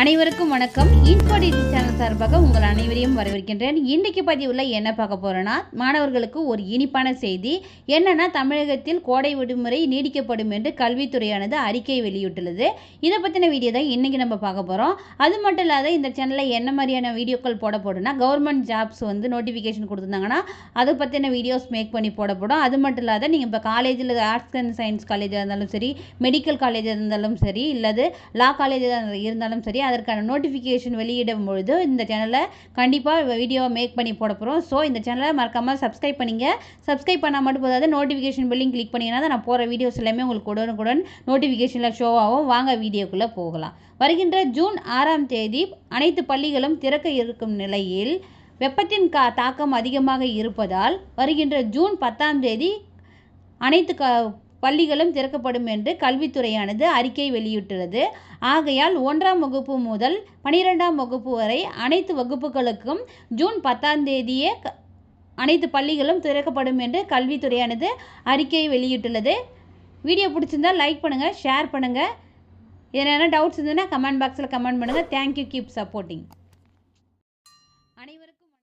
அனைவருக்கும் வணக்கம். இன்ஃபோடிஜி சேனல் சார்பாக உங்கள் அனைவரையும் வரவேற்கின்றேன். இன்றைக்கு பதிவில் என்ன பார்க்க போகிறோன்னா மாணவர்களுக்கு ஒரு இனிப்பான செய்தி. என்னென்னா தமிழகத்தில் கோடை விடுமுறை நீடிக்கப்படும் என்று கல்வித்துறையானது அறிக்கை வெளியிட்டுள்ளது. இதை பற்றின வீடியோ தான் இன்றைக்கி நம்ம பார்க்க போகிறோம் அது மட்டும் இல்லாத இந்த சேனலில் என்ன மாதிரியான வீடியோக்கள் போட போடுனா கவர்மெண்ட் ஜாப்ஸ் வந்து நோட்டிஃபிகேஷன் கொடுத்துருந்தாங்கன்னா அதை பற்றின வீடியோஸ் மேக் பண்ணி போடப்படும். அது மட்டும் இல்லாத நீங்கள் இப்போ காலேஜில் ஆர்ட்ஸ் அண்ட் சயின்ஸ் காலேஜாக இருந்தாலும் சரி மெடிக்கல் காலேஜாக இருந்தாலும் சரி இல்லது லா காலேஜாக இருந்தாலும் சரி அதற்கான நோட்டிஃபிகேஷன் வெளியிடும் பொழுது இந்த சேனலை கண்டிப்பாக வீடியோவை மேக் பண்ணி போட போகிறோம் ஸோ இந்த சேனலை மறக்காமல் சப்ஸ்கிரைப் பண்ணிங்க. சப்ஸ்கிரைப் பண்ணால் மட்டும் போதாது நோட்டிஃபிகேஷன் பில்லிங் கிளிக் பண்ணிங்கன்னா தான் நான் போகிற வீடியோஸ் எல்லாமே உங்களுக்கு உடனுக்குடன் நோட்டிஃபிகேஷனில் ஷோ ஆகும். வாங்க வீடியோக்குள்ளே போகலாம். வருகின்ற ஜூன் ஆறாம் தேதி அனைத்து பள்ளிகளும் திறக்க இருக்கும் நிலையில் வெப்பத்தின் கா தாக்கம் அதிகமாக இருப்பதால் வருகின்ற ஜூன் பத்தாம் தேதி அனைத்து க பள்ளிகளும் திறக்கப்படும் என்று கல்வித்துறையானது அறிக்கை வெளியிட்டுள்ளது. ஆகையால் ஒன்றாம் வகுப்பு முதல் பனிரெண்டாம் வகுப்பு வரை அனைத்து வகுப்புகளுக்கும் ஜூன் பத்தாம் தேதியே க- அனைத்து பள்ளிகளும் திறக்கப்படும் என்று கல்வித்துறையானது அறிக்கை வெளியிட்டுள்ளது. வீடியோ பிடிச்சிருந்தா லைக் பண்ணுங்கள் ஷேர் பண்ணுங்கள் என்னென்ன டவுட்ஸ் இருந்ததுன்னா கமெண்ட் பாக்ஸில் கமெண்ட் பண்ணுங்கள் தேங்க்யூ கீப் சப்போர்ட்டிங்